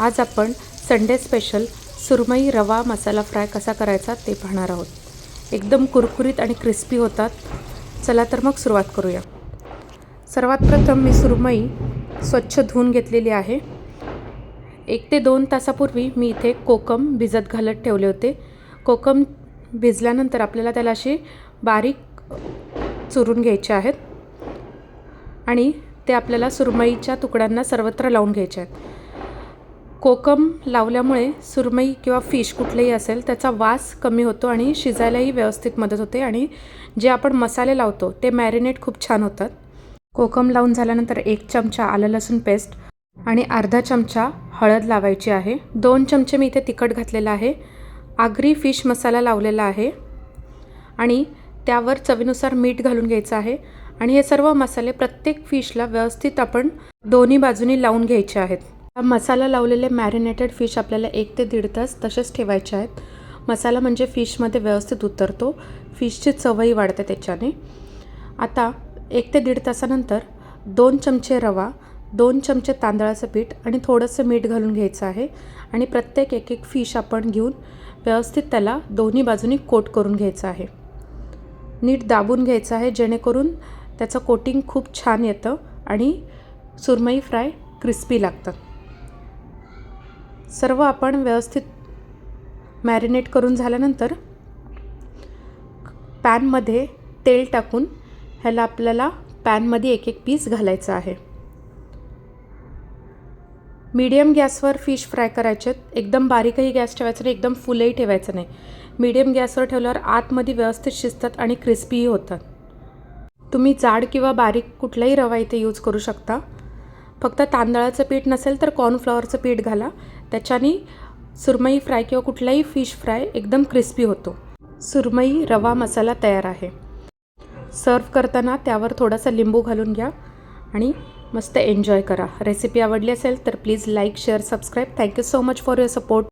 आज आपण Sunday special सुरमई रवा मसाला फ्राय कसा करायचा ते पाहणार आहोत. एकदम कुरकुरीत आणि क्रिस्पी होतात. चला तर मग सुरुवात करूया. सर्वात प्रथम मी सुरमई स्वच्छ धुवून घेतलेली आहे. एक ते दोन तासापूर्वी मी इथे कोकम भिजत घालत ठेवले होते. कोकम भिजल्यानंतर आपल्याला त्याला अशी बारीक चुरून घ्यायचे आहेत. आणि ते आपल्याला सुरमईच्या तुकड्यांना सर्वत्र लावून घ्यायचे आहेत. कोकम लावल्यामुळे सुरमई किंवा फिश कुठलेही असेल त्याचा वास कमी होतो आणि शिजायलाही व्यवस्थित मदत होते. आणि जे आपण मसाले लावतो ते मॅरिनेट खूप छान होतात. कोकम लावून झाल्यानंतर एक चमचा आलं लसूण पेस्ट आणि अर्धा चमचा हळद लावायची आहे. दोन चमचे मी इथे तिखट घातलेलं आहे. आगरी फिश मसाला लावलेला आहे. आणि त्यावर चवीनुसार मीठ घालून घ्यायचं आहे. आणि हे सर्व मसाले प्रत्येक फिशला व्यवस्थित आपण दोन्ही बाजूनी लावून घ्यायचे आहेत. मसाला लावलेले मॅरिनेटेड फिश आपल्याला एक ते दीड तास तसेच ठेवायचे आहेत. मसाला म्हणजे फिशमध्ये व्यवस्थित उतरतो. फिशची चवही वाढते त्याच्याने. आता एक ते दीड तासानंतर दोन चमचे रवा दोन चमचे तांदळाचं पीठ आणि थोडंसं मीठ घालून घ्यायचं आहे आणि प्रत्येक एक एक फिश आपण घेऊन व्यवस्थित त्याला दोन्ही बाजूनी कोट करून घ्यायचं आहे. नीट दाबून घ्यायचं आहे जेणेकरून त्याचं कोटिंग खूप छान येतं आणि सुरमई फ्राय क्रिस्पी लागतात सर्व आपण व्यवस्थित मॅरिनेट करून झाल्यानंतर पॅनमध्ये तेल टाकून ह्याला आपल्याला पॅनमध्ये एक एक पीस घालायचं आहे. मीडियम गॅसवर फिश फ्राय करायचे. एकदम बारीकही गॅस ठेवायचा नाही एकदम फुलही ठेवायचं नाही. मीडियम गॅसवर ठेवल्यावर आतमध्ये व्यवस्थित शिजतात आणि क्रिस्पीही होतात. तुम्ही जाड किंवा बारीक कुठलाही रवा इथे यूज करू शकता. फक्त तांदळाचं पीठ नसेल तर कॉर्नफ्लॉवरचं पीठ घाला. त्याच्याने सुरमई फ्राय किंवा कुठलाही फिश फ्राय एकदम क्रिस्पी होतो. सुरमई रवा मसाला तयार आहे. सर्व करताना त्यावर थोडासा लिंबू घालून घ्या आणि मस्त एन्जॉय करा. रेसिपी आवडली असेल तर please like share subscribe. Thank you so much for your support.